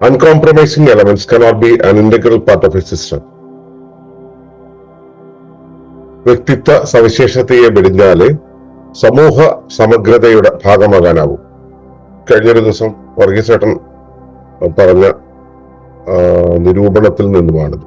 uncompromising elements cannot be an integral part of a system. വ്യക്തിത്വ സവിശേഷതയെ വെടിഞ്ഞാൽ സമൂഹ സമഗ്രതയുടെ ഭാഗമാകാനാവും കഴിഞ്ഞൊരു ദിവസം വർഗീസേട്ടൻ പറഞ്ഞ നിരൂപണത്തിൽ നിന്നുമാണിത്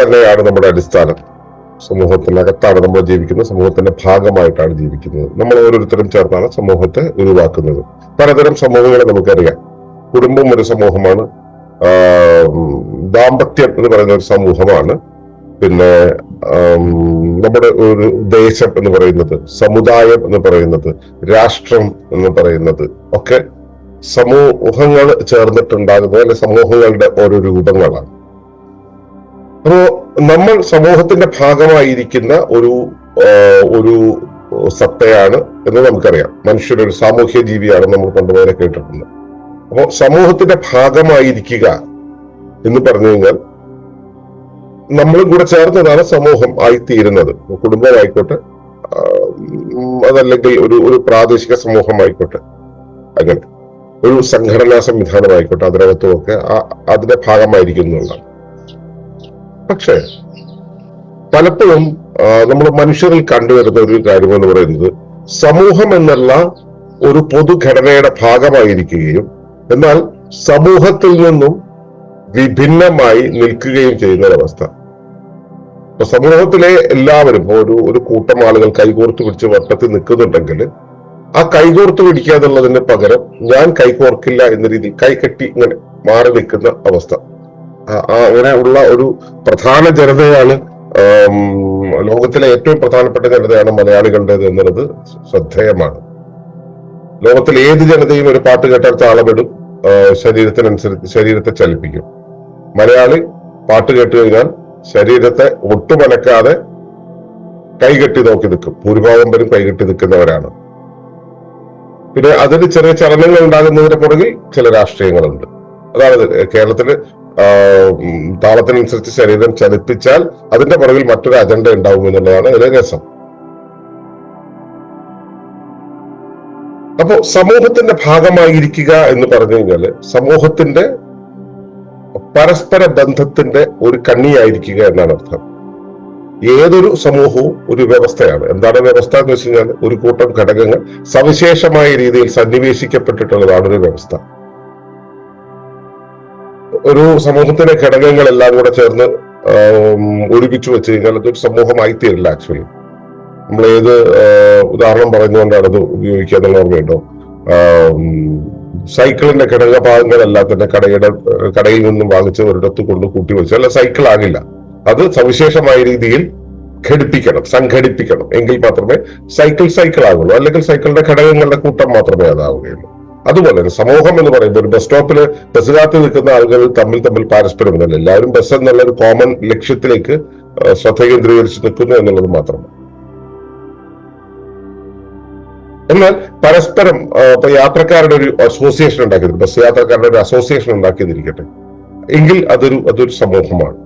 തന്നെയാണ് നമ്മുടെ അടിസ്ഥാനം. സമൂഹത്തിനകത്താണ് നമ്മൾ ജീവിക്കുന്നത്. സമൂഹത്തിന്റെ ഭാഗമായിട്ടാണ് ജീവിക്കുന്നത്. നമ്മൾ ഓരോരുത്തരും ചേർന്നാണ് സമൂഹത്തെ ഒഴിവാക്കുന്നത് പലതരം സമൂഹങ്ങളെ നമുക്കറിയാം. കുടുംബം ഒരു സമൂഹമാണ്. ദാമ്പത്യം എന്ന് പറയുന്ന ഒരു സമൂഹമാണ്. പിന്നെ നമ്മുടെ ഒരു ദേശം എന്ന് പറയുന്നത് സമുദായം എന്ന് പറയുന്നത് രാഷ്ട്രം എന്ന് പറയുന്നത് ഒക്കെ സമൂഹങ്ങൾ ചേർന്നിട്ടുണ്ടാകുന്ന അല്ലെ സമൂഹങ്ങളുടെ ഓരോ രൂപങ്ങളാണ്. അപ്പോ നമ്മൾ സമൂഹത്തിന്റെ ഭാഗമായിരിക്കുന്ന ഒരു ഒരു സത്തയാണ് എന്ന് നമുക്കറിയാം. മനുഷ്യരൊരു സാമൂഹ്യ ജീവിയാണ് നമ്മൾ പണ്ടുപോലെ കേട്ടിട്ടുണ്ട്. അപ്പോ സമൂഹത്തിന്റെ ഭാഗമായിരിക്കുക എന്ന് പറഞ്ഞു കഴിഞ്ഞാൽ നമ്മളും കൂടെ ചേർന്നതാണ് സമൂഹം ആയിത്തീരുന്നത്. കുടുംബമായിക്കോട്ടെ അതല്ലെങ്കിൽ ഒരു ഒരു പ്രാദേശിക സമൂഹമായിക്കോട്ടെ അങ്ങനെ. ഒരു സംഘടനാ സംവിധാനമായിക്കോട്ടെ അതിനകത്തുമൊക്കെ അതിന്റെ ഭാഗമായിരിക്കും എന്നുള്ളതാണ്. പക്ഷേ പലപ്പോഴും നമ്മൾ മനുഷ്യരിൽ കണ്ടുവരുന്ന ഒരു കാര്യം എന്ന് പറയുന്നത് സമൂഹം എന്നുള്ള ഒരു പൊതുഘടനയുടെ ഭാഗമായിരിക്കുകയും എന്നാൽ സമൂഹത്തിൽ നിന്നും വിഭിന്നമായി നിൽക്കുകയും ചെയ്യുന്ന ഒരവസ്ഥ ഇപ്പൊ സമൂഹത്തിലെ എല്ലാവരും ഒരു ഒരു കൂട്ടം ആളുകൾ കൈകോർത്ത് പിടിച്ച് വട്ടത്തിൽ നിൽക്കുന്നുണ്ടെങ്കിൽ ആ കൈകോർത്ത് പിടിക്കാതുള്ളതിന് പകരം ഞാൻ കൈകോർക്കില്ല എന്ന രീതിയിൽ കൈ കെട്ടി ഇങ്ങനെ മാറി നിൽക്കുന്ന അവസ്ഥ. അങ്ങനെ ഉള്ള ഒരു പ്രധാന ജനതയാണ് ലോകത്തിലെ ഏറ്റവും പ്രധാനപ്പെട്ട ജനതയാണ് മലയാളികളുടേത് എന്നുള്ളത് ശ്രദ്ധേയമാണ്. ലോകത്തിലെ ഏത് ജനതയും ഒരു പാട്ട് കേട്ടാൽ താളമിടും ശരീരത്തിനനുസരിച്ച് ശരീരത്തെ ചലിപ്പിക്കും. മലയാളി പാട്ട് കേട്ട് കഴിഞ്ഞാൽ ശരീരത്തെ ഒട്ടുമലക്കാതെ കൈകെട്ടി നോക്കി നിൽക്കും. ഭൂരിഭാഗം പേരും കൈകെട്ടി നിൽക്കുന്നവരാണ്. പിന്നെ അതിന് ചെറിയ ചലനങ്ങൾ ഉണ്ടാകുന്നതിന് പുറകിൽ ചില രാഷ്ട്രീയങ്ങളുണ്ട്. അതാണ് ഉം, താളത്തിനനുസരിച്ച് ശരീരം ചലിപ്പിച്ചാൽ അതിന്റെ പുറകിൽ മറ്റൊരു അജണ്ട ഉണ്ടാവും എന്നുള്ളതാണ് ഇതിലെ രസം. അപ്പോ സമൂഹത്തിന്റെ ഭാഗമായിരിക്കുക എന്ന് പറഞ്ഞു കഴിഞ്ഞാൽ സമൂഹത്തിന്റെ പരസ്പര ബന്ധത്തിന്റെ ഒരു കണ്ണിയായിരിക്കുക എന്നാണ് അർത്ഥം. ഏതൊരു സമൂഹവും ഒരു വ്യവസ്ഥയാണ്. എന്താണ് വ്യവസ്ഥ എന്ന് വെച്ച് കഴിഞ്ഞാൽ ഒരു കൂട്ടം ഘടകങ്ങൾ സവിശേഷമായ രീതിയിൽ സന്നിവേശിക്കപ്പെട്ടിട്ടുള്ളതാണ് ഒരു വ്യവസ്ഥ. ഒരു സമൂഹത്തിലെ ഘടകങ്ങളെല്ലാം കൂടെ ചേർന്ന് ഒരുമിച്ച് വെച്ച് കഴിഞ്ഞാൽ അതൊരു സമൂഹമായി തീരില്ല ആക്ച്വലി നമ്മൾ ഏത് ഉദാഹരണം പറഞ്ഞുകൊണ്ടാണ് അത് ഉപയോഗിക്കുക എന്നുള്ള ഓർമ്മയുണ്ടോ? സൈക്കിളിന്റെ ഘടകഭാഗങ്ങളെല്ലാം തന്നെ കടയുടെ കടയിൽ നിന്നും വാങ്ങിച്ച് ഒരിടത്ത് കൊണ്ട് കൂട്ടി വെച്ചാൽ അല്ല സൈക്കിൾ ആകില്ല. അത് സവിശേഷമായ രീതിയിൽ ഘടിപ്പിക്കണം സംഘടിപ്പിക്കണം. എങ്കിൽ മാത്രമേ സൈക്കിൾ സൈക്കിൾ ആകുള്ളൂ. അല്ലെങ്കിൽ സൈക്കിളിന്റെ ഘടകങ്ങളുടെ കൂട്ടം മാത്രമേ അതാവുകയുള്ളൂ. അതുപോലെ തന്നെ സമൂഹം എന്ന് പറയുന്നത് ഒരു ബസ് സ്റ്റോപ്പിൽ ബസ് കാത്ത് നിൽക്കുന്ന ആളുകൾ തമ്മിൽ തമ്മിൽ പരസ്പരം എന്നല്ല എല്ലാവരും ബസ് എന്നുള്ള ഒരു കോമൺ ലക്ഷ്യത്തിലേക്ക് ശ്രദ്ധ കേന്ദ്രീകരിച്ച് നിൽക്കുന്നു എന്നുള്ളത് മാത്രമാണ് എന്നാൽ പരസ്പരം ഇപ്പൊ യാത്രക്കാരുടെ ഒരു അസോസിയേഷൻ ഉണ്ടാക്കിയത് ബസ് യാത്രക്കാരുടെ ഒരു അസോസിയേഷൻ ഉണ്ടാക്കിയതിരിക്കട്ടെ എങ്കിൽ അതൊരു അതൊരു സമൂഹമാണ്.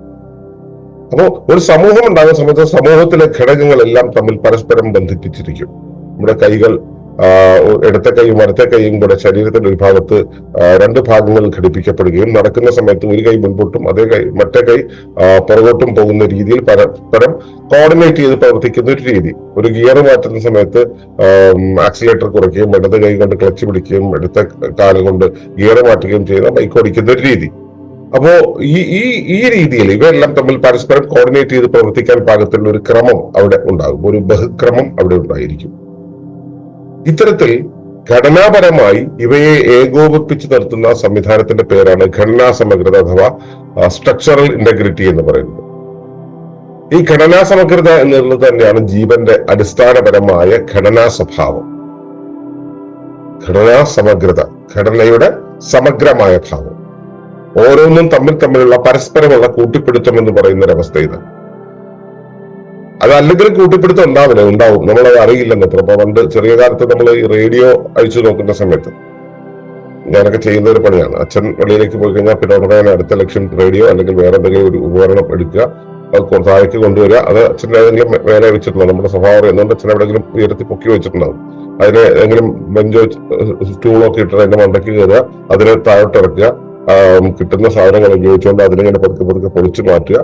അപ്പോ ഒരു സമൂഹം ഉണ്ടാകുന്ന സമയത്ത് സമൂഹത്തിലെ ഘടകങ്ങളെല്ലാം തമ്മിൽ പരസ്പരം ബന്ധിപ്പിച്ചിരിക്കും. നമ്മുടെ കൈകൾ ഇടത്തെ കൈയും വലത്തെ കൈയും കൂടെ ശരീരത്തിന്റെ ഒരു ഭാഗത്ത് രണ്ട് ഭാഗങ്ങൾ ഘടിപ്പിക്കപ്പെടുകയും നടക്കുന്ന സമയത്ത് ഒരു കൈ മുൻപോട്ടും അതേ കൈ മറ്റേ കൈ പുറകോട്ടും പോകുന്ന രീതിയിൽ പരസ്പരം കോർഡിനേറ്റ് ചെയ്ത് പ്രവർത്തിക്കുന്ന ഒരു രീതി. ഒരു ഗിയർ മാറ്റുന്ന സമയത്ത് ആക്സിലേറ്റർ കുറയ്ക്കുകയും ഇടത് കൈ കൊണ്ട് ക്ലച്ച് പിടിക്കുകയും ഇടത്തെ കാലം കൊണ്ട് ഗിയർ മാറ്റുകയും ചെയ്യുന്ന ബൈക്ക് ഓടിക്കുന്ന ഒരു രീതി. അപ്പോ ഈ ഈ ഈ രീതിയിൽ ഇവയെല്ലാം തമ്മിൽ പരസ്പരം കോർഡിനേറ്റ് ചെയ്ത് പ്രവർത്തിക്കാൻ പാകത്തിലുള്ള ഒരു ക്രമം അവിടെ ഉണ്ടാകും. ഒരു ബഹുക്രമം അവിടെ ഉണ്ടായിരിക്കും. ഇത്തരത്തിൽ ഘടനാപരമായി ഇവയെ ഏകോപിപ്പിച്ച് നിർത്തുന്ന സംവിധാനത്തിന്റെ പേരാണ് ഘടനാ സമഗ്രത അഥവാ സ്ട്രക്ചറൽ ഇന്റഗ്രിറ്റി എന്ന് പറയുന്നത്. ഈ ഘടനാ സമഗ്രത എന്നുള്ളത് തന്നെയാണ് ജീവന്റെ അടിസ്ഥാനപരമായ ഘടനാ സ്വഭാവം. ഘടനാ സമഗ്രത ഘടനയുടെ സമഗ്രമായ ഭാവം. ഓരോന്നും തമ്മിൽ തമ്മിലുള്ള പരസ്പരമുള്ള കൂട്ടിപ്പിടുത്തം എന്ന് പറയുന്ന ഒരവസ്ഥ ഇത്. അത് അല്ലെങ്കിൽ കൂട്ടിപ്പിടുത്തം ഉണ്ടാവില്ല ഉണ്ടാവും. നമ്മളത് അറിയില്ലെന്ന് അപ്പൊ പണ്ട് ചെറിയ കാലത്ത് നമ്മൾ ഈ റേഡിയോ അഴിച്ചു നോക്കുന്ന സമയത്ത് ഞാനൊക്കെ ചെയ്യുന്ന ഒരു പണിയാണ്. അച്ഛൻ വെളിയിലേക്ക് പോയി കഴിഞ്ഞാൽ പിന്നെ ഉടനെ അടുത്ത ലക്ഷ്യം റേഡിയോ അല്ലെങ്കിൽ വേറെ എന്തെങ്കിലും ഒരു ഉപകരണം എടുക്കുക. അത് താഴേക്ക് കൊണ്ടുവരിക. അത് അച്ഛന്റെ ഏതെങ്കിലും വേറെ വെച്ചിട്ടുണ്ടാവും. നമ്മുടെ സ്വഭാവം എന്നുകൊണ്ട് അച്ഛൻ എവിടെയെങ്കിലും ഉയർത്തി പൊക്കി വെച്ചിട്ടുണ്ടാവും. അതിനെ ഏതെങ്കിലും ബെഞ്ചോ സ്റ്റൂളൊക്കെ ഇട്ടിട്ട് അതിന്റെ മണ്ടയ്ക്ക് കയറുക. അതിനെ താഴോട്ട് ഇറക്കുക. കിട്ടുന്ന സാധനങ്ങൾ ഉപയോഗിച്ചുകൊണ്ട് അതിനിങ്ങനെ പതുക്കെ പതുക്കെ പൊളിച്ചു മാറ്റുക.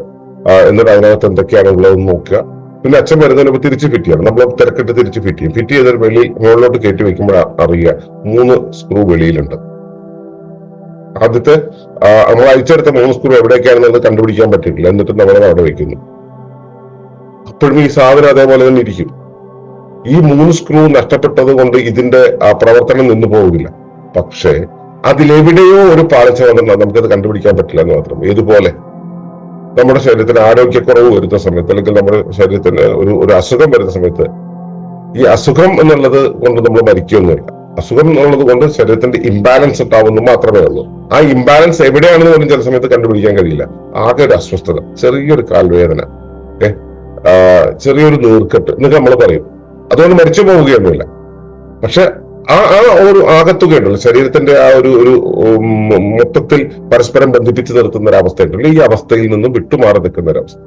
എന്നിട്ട് അതിനകത്ത് എന്തൊക്കെയാണ് ഉള്ളതെന്ന് നോക്കുക. പിന്നെ അച്ഛൻ വരുന്നതിന് മുമ്പ് തിരിച്ച് ഫിറ്റ് ചെയ്യണം. നമ്മൾ തിരക്കിട്ട് തിരിച്ച് ഫിറ്റ് ചെയ്യും. ഫിറ്റ് ചെയ്തൊരു വെളിയിൽ മുകളിലോട്ട് കയറ്റി വെക്കുമ്പോൾ അറിയുക. മൂന്ന് സ്ക്രൂ വെളിയിലുണ്ട്. ആദ്യത്തെ നമ്മൾ അയച്ചെടുത്ത മൂന്ന് സ്ക്രൂ എവിടേക്കാണെന്നത് കണ്ടുപിടിക്കാൻ പറ്റിയിട്ടില്ല. എന്നിട്ട് നമ്മൾ അവിടെ വെക്കുന്നു. അപ്പോഴും ഈ സാധനം അതേപോലെ തന്നെ ഇരിക്കും. ഈ മൂന്ന് സ്ക്രൂ നഷ്ടപ്പെട്ടത് കൊണ്ട് ഇതിന്റെ പ്രവർത്തനം നിന്നു പോകില്ല പക്ഷേ അതിലെവിടെയോ ഒരു പാളിച്ച വന്നിട്ടുണ്ടാകും നമുക്കത് കണ്ടുപിടിക്കാൻ പറ്റില്ല എന്ന് മാത്രം. ഏതുപോലെ? നമ്മുടെ ശരീരത്തിന് ആരോഗ്യക്കുറവ് വരുന്ന സമയത്ത് അല്ലെങ്കിൽ നമ്മുടെ ശരീരത്തിന് ഒരു ഒരു അസുഖം വരുന്ന സമയത്ത് ഈ അസുഖം എന്നുള്ളത് കൊണ്ട് നമ്മൾ മരിക്കുകയൊന്നുമില്ല അസുഖം എന്നുള്ളത് കൊണ്ട് ശരീരത്തിന്റെ ഇംബാലൻസ് ഉണ്ടാവുന്നു മാത്രമേ ഉള്ളൂ. ആ ഇംബാലൻസ് എവിടെയാണെന്ന് പോലും ചില സമയത്ത് കണ്ടുപിടിക്കാൻ കഴിയില്ല. ആകെ ഒരു അസ്വസ്ഥത ചെറിയൊരു കാൽവേദന ചെറിയൊരു നീർക്കെട്ട് എന്നൊക്കെ നമ്മൾ പറയും. അതുകൊണ്ട് മരിച്ചു പോവുകയൊന്നുമില്ല. പക്ഷെ ആ ആ ഒരു ആകത്തുകയുണ്ടല്ലോ. ശരീരത്തിന്റെ ആ ഒരു ഒരു മൊത്തത്തിൽ പരസ്പരം ബന്ധിപ്പിച്ച് നിർത്തുന്ന ഒരു അവസ്ഥയുണ്ടല്ലോ. ഈ അവസ്ഥയിൽ നിന്നും വിട്ടുമാറി നിൽക്കുന്ന ഒരവസ്ഥ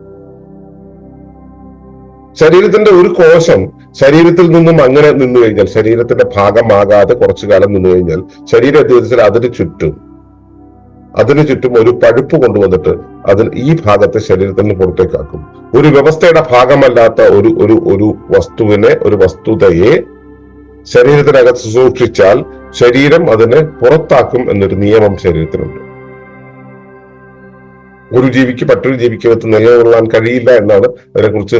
ശരീരത്തിന്റെ ഒരു കോശം ശരീരത്തിൽ നിന്നും അങ്ങനെ നിന്നു കഴിഞ്ഞാൽ ശരീരത്തിന്റെ ഭാഗമാകാതെ കുറച്ചു കാലം നിന്നു കഴിഞ്ഞാൽ ശരീരം എന്ത് വെച്ചാൽ അതിന് ചുറ്റും അതിന് ചുറ്റും ഒരു പഴുപ്പ് കൊണ്ടുവന്നിട്ട് അതിന് ഈ ഭാഗത്തെ ശരീരത്തിൽ നിന്ന് പുറത്തേക്കാക്കും ഒരു വ്യവസ്ഥയുടെ ഭാഗമല്ലാത്ത ഒരു ഒരു ഒരു വസ്തുവിനെ ഒരു വസ്തുതയെ ശരീരത്തിനകത്ത് സൂക്ഷിച്ചാൽ ശരീരം അതിനെ പുറത്താക്കും എന്നൊരു നിയമം ശരീരത്തിനുണ്ട്. ഒരു ജീവിക്ക് മറ്റൊരു ജീവിക്ക് അകത്ത് നിലകൊള്ളാൻ കഴിയില്ല എന്നാണ് അതിനെക്കുറിച്ച്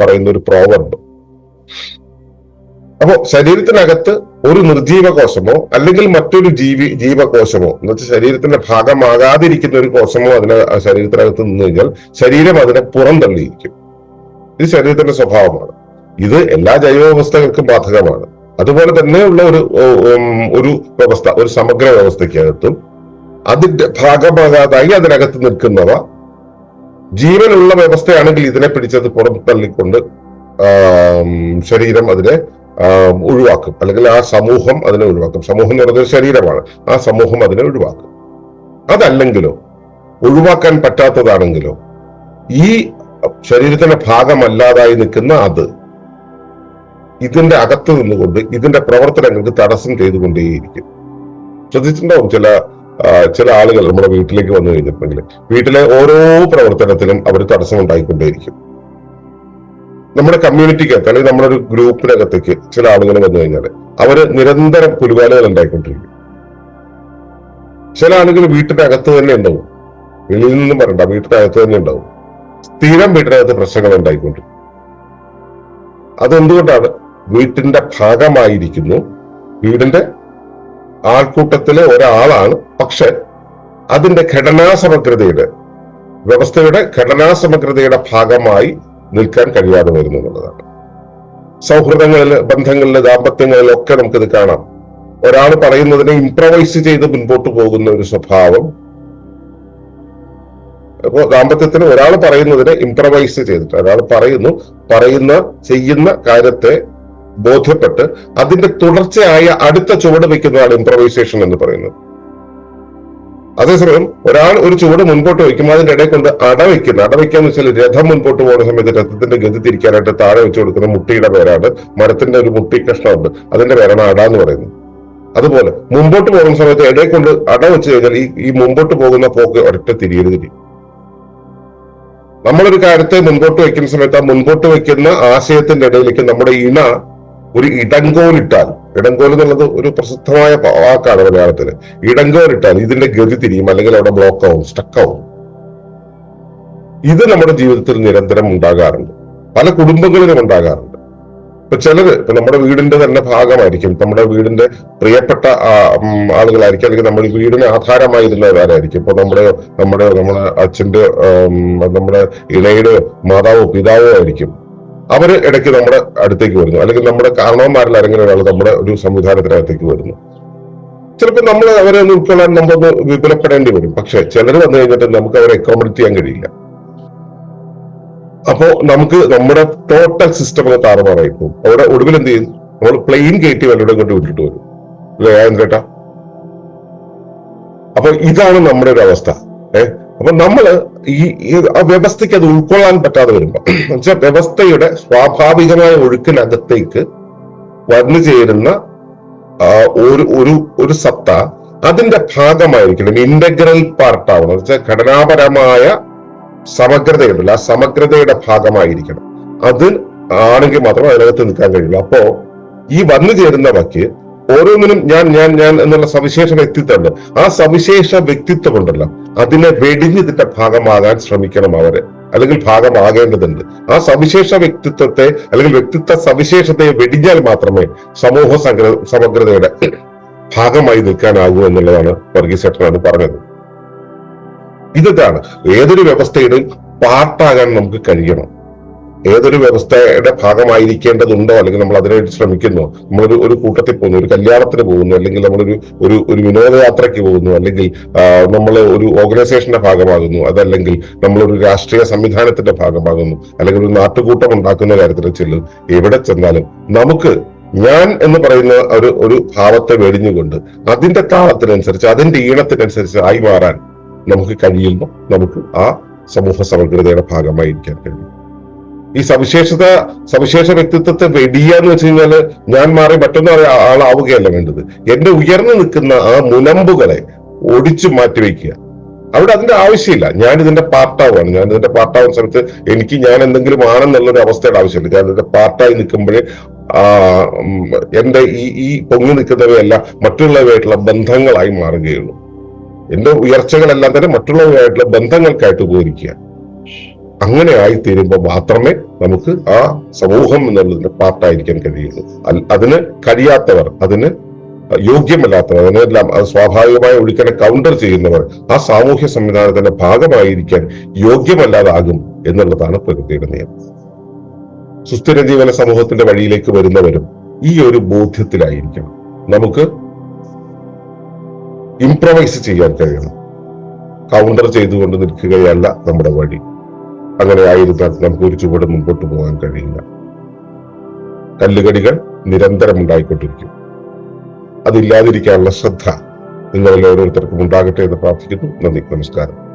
പറയുന്ന ഒരു പ്രോവർബ് അപ്പോ ശരീരത്തിനകത്ത് ഒരു നിർജീവ കോശമോ അല്ലെങ്കിൽ മറ്റൊരു ജീവി ജീവകോശമോ എന്ന് വെച്ചാൽ ശരീരത്തിന്റെ ഭാഗമാകാതിരിക്കുന്ന ഒരു കോശമോ അതിന് ശരീരത്തിനകത്ത് നിന്ന് കഴിഞ്ഞാൽ ശരീരം അതിനെ പുറന്തള്ളിയിരിക്കും. ഇത് ശരീരത്തിന്റെ സ്വഭാവമാണ്. ഇത് എല്ലാ ജൈവ വ്യവസ്ഥകൾക്കും ബാധകമാണ്. അതുപോലെ തന്നെയുള്ള ഒരു ഒരു വ്യവസ്ഥ ഒരു സമഗ്ര വ്യവസ്ഥയ്ക്കകത്തും അതിന്റെ ഭാഗമാകാതായി അതിനകത്ത് നിൽക്കുന്നവ ജീവനുള്ള വ്യവസ്ഥയാണെങ്കിൽ ഇതിനെ പിടിച്ചത് പുറത്ത് തള്ളിക്കൊണ്ട് ശരീരം അതിനെ ഒഴിവാക്കും. അല്ലെങ്കിൽ ആ സമൂഹം അതിനെ ഒഴിവാക്കും. സമൂഹം എന്ന് പറയുന്നത് ശരീരമാണ്. ആ സമൂഹം അതിനെ ഒഴിവാക്കും. അതല്ലെങ്കിലോ ഒഴിവാക്കാൻ പറ്റാത്തതാണെങ്കിലോ ഈ ശരീരത്തിന്റെ ഭാഗമല്ലാതായി നിൽക്കുന്ന അത് ഇതിന്റെ അകത്ത് നിന്നുകൊണ്ട് ഇതിന്റെ പ്രവർത്തനങ്ങൾക്ക് തടസ്സം ചെയ്തുകൊണ്ടേയിരിക്കും. ശ്രദ്ധിച്ചിട്ടുണ്ടാവും ചില ചില ആളുകൾ നമ്മുടെ വീട്ടിലേക്ക് വന്നു കഴിഞ്ഞിട്ടുണ്ടെങ്കിൽ. വീട്ടിലെ ഓരോ പ്രവർത്തനത്തിലും അവർ തടസ്സം ഉണ്ടായിക്കൊണ്ടേയിരിക്കും നമ്മുടെ കമ്മ്യൂണിറ്റിക്കകത്ത് അല്ലെങ്കിൽ നമ്മുടെ ഒരു ഗ്രൂപ്പിനകത്തേക്ക് ചില ആളുകൾ വന്നു കഴിഞ്ഞാൽ അവർ നിരന്തരം പുലിവാലുകൾ ഉണ്ടായിക്കൊണ്ടിരിക്കും. ചില ആളുകൾ വീട്ടിന്റെ അകത്ത് തന്നെ ഉണ്ടാവും. വെളിയിൽ നിന്നും പറയണ്ട വീട്ടിന്റെ അകത്ത് തന്നെ ഉണ്ടാവും. സ്ഥിരം വീട്ടിനകത്ത് പ്രശ്നങ്ങൾ ഉണ്ടായിക്കൊണ്ടിരിക്കും. അതെന്തുകൊണ്ടാണ്? വീട്ടിന്റെ ഭാഗമായിരിക്കുന്നു. വീടിന്റെ ആൾക്കൂട്ടത്തിലെ ഒരാളാണ്. പക്ഷെ അതിന്റെ ഘടനാ സമഗ്രതയുടെ വ്യവസ്ഥയുടെ ഘടനാ സമഗ്രതയുടെ ഭാഗമായി നിൽക്കാൻ കഴിയാതെ വരുന്നു എന്നുള്ളതാണ്. സൗഹൃദങ്ങളിൽ ബന്ധങ്ങളിൽ ദാമ്പത്യങ്ങളിൽ ഒക്കെ നമുക്കിത് കാണാം. ഒരാൾ പറയുന്നതിനെ ഇംപ്രവൈസ് ചെയ്ത് മുൻപോട്ട് പോകുന്ന ഒരു സ്വഭാവം. അപ്പോ ദാമ്പത്യത്തിന് ഒരാൾ പറയുന്നതിനെ ഇംപ്രവൈസ് ചെയ്തിട്ട് ഒരാൾ പറയുന്നു പറയുന്ന ചെയ്യുന്ന കാര്യത്തെ ബോധ്യപ്പെട്ട് അതിന്റെ തുടർച്ചയായ അടുത്ത ചുവട് വയ്ക്കുന്നതാണ് ഇംപ്രവൈസേഷൻ എന്ന് പറയുന്നത്. അതേസമയം ഒരാൾ ഒരു ചുവട് മുൻപോട്ട് വയ്ക്കുമ്പോൾ അതിന്റെ ഇടയിൽ കൊണ്ട് അടവയ്ക്കുന്ന അടവയ്ക്കാന്ന് വെച്ചാൽ രഥം മുൻപോട്ട് പോകുന്ന സമയത്ത് രഥത്തിന്റെ ഗതി തിരിക്കാനായിട്ട് താഴെ വെച്ച് കൊടുക്കുന്ന മുട്ടിയുടെ പേരാണ്. മരത്തിന്റെ ഒരു മുട്ടി കഷ്ണമുണ്ട്. അതിന്റെ പേരാണ് അട എന്ന് പറയുന്നത്. അതുപോലെ മുമ്പോട്ട് പോകുന്ന സമയത്ത് ഇടയിൽ കൊണ്ട് അട വെച്ച് കഴിഞ്ഞാൽ ഈ ഈ മുമ്പോട്ട് പോകുന്ന പോക്ക് ഒരൊറ്റ തിരിയരുത്. നമ്മളൊരു കാര്യത്തെ മുൻപോട്ട് വയ്ക്കുന്ന സമയത്ത് ആ മുൻപോട്ട് വയ്ക്കുന്ന ആശയത്തിന്റെ ഇടയിലേക്ക് നമ്മുടെ ഇണ ഒരു ഇടങ്കോലിട്ടാൽ ഇടങ്കോൽ എന്നുള്ളത് ഒരു പ്രസിദ്ധമായ വാക്കാണ് മലയാളത്തിൽ. ഇടങ്കോലിട്ടാൽ ഇതിന്റെ ഗതി തിരിയും അല്ലെങ്കിൽ അവിടെ ബ്ലോക്ക് ആവും സ്റ്റക്ക് ആവും ഇത് നമ്മുടെ ജീവിതത്തിൽ നിരന്തരം ഉണ്ടാകാറുണ്ട്. പല കുടുംബങ്ങളിലും ഉണ്ടാകാറുണ്ട്. ഇപ്പൊ ചിലര് ഇപ്പൊ നമ്മുടെ വീടിന്റെ തന്നെ ഭാഗമായിരിക്കും. നമ്മുടെ വീടിന്റെ പ്രിയപ്പെട്ട ആളുകളായിരിക്കും. അല്ലെങ്കിൽ നമ്മുടെ വീടിന് ആധാരമായിരുന്നവരായിരിക്കും ഇപ്പൊ നമ്മുടെ നമ്മുടെ നമ്മുടെ അച്ഛന്റെ നമ്മുടെ ഇളയുടെ മാതാവോ പിതാവോ ആയിരിക്കും. അവർ ഇടയ്ക്ക് നമ്മുടെ അടുത്തേക്ക് വരുന്നു. അല്ലെങ്കിൽ നമ്മുടെ കാരണവന്മാരിൽ ആരെങ്കിലും ഒരാൾ നമ്മുടെ ഒരു സംവിധാനത്തിനകത്തേക്ക് വരുന്നു. ചിലപ്പോൾ നമ്മൾ അവരെ ഒന്ന് ഉൾക്കൊള്ളാൻ നമ്മളൊന്ന് വിപുലപ്പെടേണ്ടി വരും. പക്ഷെ ചിലർ വന്നു കഴിഞ്ഞിട്ട് നമുക്ക് അവരെ അക്കോമഡേറ്റ് ചെയ്യാൻ കഴിയില്ല. അപ്പോ നമുക്ക് നമ്മുടെ ടോട്ടൽ സിസ്റ്റം ഒക്കെ താറുമാറായി പോകും. അവിടെ ഒടുവിൽ എന്ത് ചെയ്യും? നമ്മൾ പ്ലെയിൻ കയറ്റി വല്ലവരും കൊണ്ട് വിട്ടിട്ട് വരും. അല്ലേ ആയന്ത്രേട്ടാ അപ്പൊ ഇതാണ് നമ്മുടെ ഒരു അവസ്ഥ. ഏഹ് അപ്പൊ നമ്മൾ ഈ ആ വ്യവസ്ഥയ്ക്ക് അത് ഉൾക്കൊള്ളാൻ പറ്റാതെ വരുമ്പോ എന്നുവെച്ചാൽ വ്യവസ്ഥയുടെ സ്വാഭാവികമായ ഒഴുക്കിനകത്തേക്ക് വന്നു ചേരുന്ന ഒരു ഒരു ഒരു സത്ത അതിന്റെ ഭാഗമായിരിക്കണം ഇന്റഗ്രൽ പാർട്ട് ആവണം എന്ന് വെച്ചാൽ ഘടനാപരമായ സമഗ്രതയുണ്ടല്ലോ ആ സമഗ്രതയുടെ ഭാഗമായിരിക്കണം. അത് ആണെങ്കിൽ മാത്രമേ അതിനകത്ത് നിൽക്കാൻ കഴിയുള്ളൂ. അപ്പോ ഈ വന്നു ചേരുന്നവയ്ക്ക് ഓരോന്നിനും ഞാൻ ഞാൻ ഞാൻ എന്നുള്ള സവിശേഷ വ്യക്തിത്വമുണ്ട്. ആ സവിശേഷ വ്യക്തിത്വം ഉണ്ടല്ലോ അതിനെ വെടിഞ്ഞിതിന്റെ ഭാഗമാകാൻ ശ്രമിക്കണം അവരെ. അല്ലെങ്കിൽ ഭാഗമാകേണ്ടതുണ്ട്. ആ സവിശേഷ വ്യക്തിത്വത്തെ അല്ലെങ്കിൽ വ്യക്തിത്വ സവിശേഷതയെ വെടിഞ്ഞാൽ മാത്രമേ സമൂഹ സംഗ്ര സമഗ്രതയുടെ ഭാഗമായി നിൽക്കാനാകൂ എന്നുള്ളതാണ് വർഗീസ് ചേട്ടനാണ് പറഞ്ഞത്. ഇതാണ് ഏതൊരു വ്യവസ്ഥയുടെയും പാർട്ടാകാൻ നമുക്ക് കഴിയണം. ഏതൊരു വ്യവസ്ഥയുടെ ഭാഗമായിരിക്കേണ്ടതുണ്ടോ അല്ലെങ്കിൽ നമ്മൾ അതിനായിട്ട് ശ്രമിക്കുന്നു നമ്മളൊരു ഒരു കൂട്ടത്തിൽ പോകുന്നു ഒരു കല്യാണത്തിന് പോകുന്നു അല്ലെങ്കിൽ നമ്മളൊരു ഒരു ഒരു വിനോദയാത്രയ്ക്ക് പോകുന്നു അല്ലെങ്കിൽ നമ്മൾ ഒരു ഓർഗനൈസേഷന്റെ ഭാഗമാകുന്നു അതല്ലെങ്കിൽ നമ്മളൊരു രാഷ്ട്രീയ സംവിധാനത്തിന്റെ ഭാഗമാകുന്നു അല്ലെങ്കിൽ ഒരു നാട്ടുകൂട്ടം ഉണ്ടാക്കുന്ന കാര്യത്തിൽ ചെല്ലും എവിടെ ചെന്നാലും നമുക്ക് ഞാൻ എന്ന് പറയുന്ന ഒരു ഒരു ഭാവത്തെ വെടിഞ്ഞുകൊണ്ട് അതിന്റെ താളത്തിനനുസരിച്ച് അതിന്റെ ഈണത്തിനനുസരിച്ച് ആയി മാറാൻ നമുക്ക് കഴിയുമ്പോൾ നമുക്ക് ആ സമൂഹ സമഗ്രതയുടെ ഭാഗമായിരിക്കാൻ കഴിയും. ഈ സവിശേഷത സവിശേഷ വ്യക്തിത്വത്തെ വെടിയാന്ന് വെച്ച് കഴിഞ്ഞാൽ ഞാൻ മാറി മറ്റൊന്നും ആളാവുകയല്ല വേണ്ടത്. എന്റെ ഉയർന്നു നിൽക്കുന്ന ആ മുനമ്പുകളെ ഒടിച്ചു മാറ്റി മാറ്റിവെക്കുക അവിടെ അതിന്റെ ആവശ്യമില്ല. ഞാൻ ഇതിന്റെ പാർട്ടാവാണ്. ഞാൻ ഇതിന്റെ പാർട്ടാവുന്ന സമയത്ത് എനിക്ക് ഞാൻ എന്തെങ്കിലും ആണെന്നുള്ളൊരു അവസ്ഥയുടെ ആവശ്യമില്ല. ഞാൻ ഇതിന്റെ പാർട്ടായി നിൽക്കുമ്പോഴേ എന്റെ ഈ ഈ പൊങ്ങി നിൽക്കുന്നവയെല്ലാം മറ്റുള്ളവയായിട്ടുള്ള ബന്ധങ്ങളായി മാറുകയുള്ളൂ. എന്റെ ഉയർച്ചകളെല്ലാം തന്നെ മറ്റുള്ളവരായിട്ടുള്ള ബന്ധങ്ങൾക്കായിട്ട് ഉപകരിക്കുക. അങ്ങനെ ആയിത്തീരുമ്പോൾ മാത്രമേ നമുക്ക് ആ സമൂഹം എന്നുള്ളതിന്റെ പാർട്ടായിരിക്കാൻ കഴിയുള്ളൂ. അതിന് കഴിയാത്തവർ അതിന് യോഗ്യമല്ലാത്തവർ അതിനെല്ലാം അത് സ്വാഭാവികമായ ഒഴുക്കിനെ കൗണ്ടർ ചെയ്യുന്നവർ ആ സാമൂഹ്യ സംവിധാനത്തിന്റെ ഭാഗമായിരിക്കാൻ യോഗ്യമല്ലാതാകും എന്നുള്ളതാണ് പ്രകൃതിയുടെ നിയമം. സുസ്ഥിര ജീവന സമൂഹത്തിന്റെ വഴിയിലേക്ക് വരുന്നവരും ഈ ഒരു ബോധ്യത്തിലായിരിക്കണം. നമുക്ക് ഇംപ്രവൈസ് ചെയ്യാൻ കഴിയണം. കൗണ്ടർ ചെയ്തുകൊണ്ട് നിൽക്കുകയല്ല നമ്മുടെ വഴി. അങ്ങനെ ആയിരുന്നാൽ നമുക്ക് ഒരു ചുവട് മുമ്പോട്ട് പോകാൻ കഴിയില്ല. കല്ലുകടികൾ നിരന്തരം ഉണ്ടായിക്കൊണ്ടിരിക്കും. അതില്ലാതിരിക്കാനുള്ള ശ്രദ്ധ നിങ്ങളിൽ ഓരോരുത്തർക്കും ഉണ്ടാകട്ടെ എന്ന് പ്രാർത്ഥിക്കുന്നു. നന്ദി നമസ്കാരം.